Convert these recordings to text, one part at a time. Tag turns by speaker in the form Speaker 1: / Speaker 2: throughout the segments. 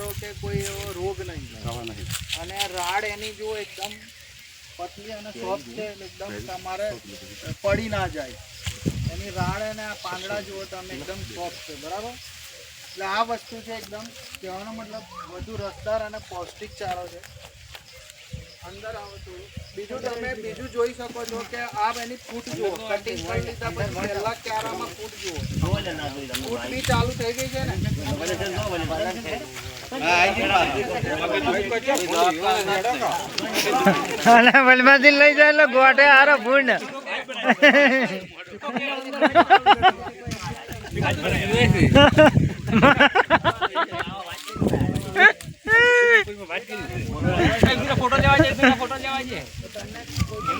Speaker 1: કે કોઈ એવો રોગ નહીં અને રાડ એની જો એકદમ પતલી અને સોફ્ટ છે એકદમ તમારે પડી ના જાય. એની રાડ અને આ પાંદડા જુઓ તમે એકદમ સોફ્ટ છે બરાબર? એટલે આ વસ્તુ છે એકદમ કહેવાનો મતલબ વધુ રસદાર અને પૌષ્ટિક ચારો છે. અંદર આવતું બીજું તમે બીજું જોઈ શકો છો કે આ એની ફૂટ જુઓ. કટિંગ કરી લીધા પછી પહેલા ક્યારામાં ફૂટ જુઓ. ફૂટ બી ચાલુ થઈ ગઈ છે ને?
Speaker 2: લઈ જાય ગોટે હારો ફૂડ
Speaker 3: લેવા છે ફોટો લેવા છે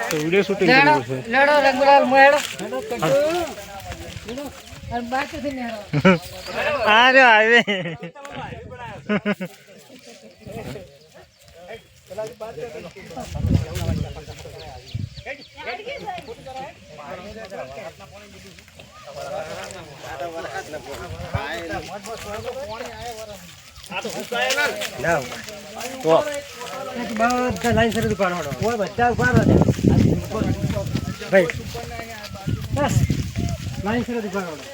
Speaker 3: તો તો તો વિડિયો શૂટિંગ કરવું છે.
Speaker 4: લડો રંગલાલ મેળો અને બાકીથી નેળો
Speaker 2: આ રહ્યો આવે
Speaker 3: બધા લાઈન સર દુકાન વાળો ઓય બધા ઊભા રહો. ભાઈ બસ. લાઈન સર દુકાન વાળો.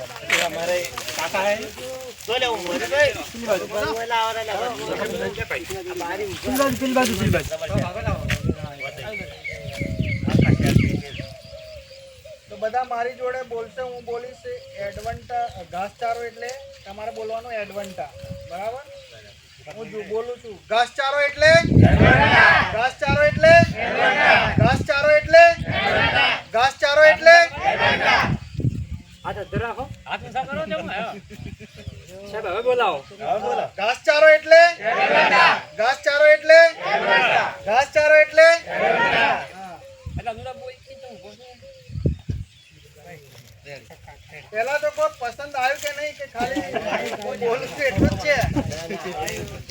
Speaker 1: તો બધા મારી જોડે બોલશે હું બોલીશ એડવન્ટા ઘાસચારો એટલે તમારે બોલવાનું એડવન્ટા બરાબર? હું જો બોલું છું ઘાસચારો એટલે? ઘાસચારો એટલે? ઘાસચારો એટલે? ઘાસચારો એટલે? ઘાસચારો એટલે? ઘાસચારો એટલે? ઘાસચારો એટલે?
Speaker 3: એટલે અનુરા બોલ.
Speaker 1: પેલા તો કોઈ પસંદ આવ્યું કે નહીં કે ખાલી બોલું છું એટલું જ છે? Thank you.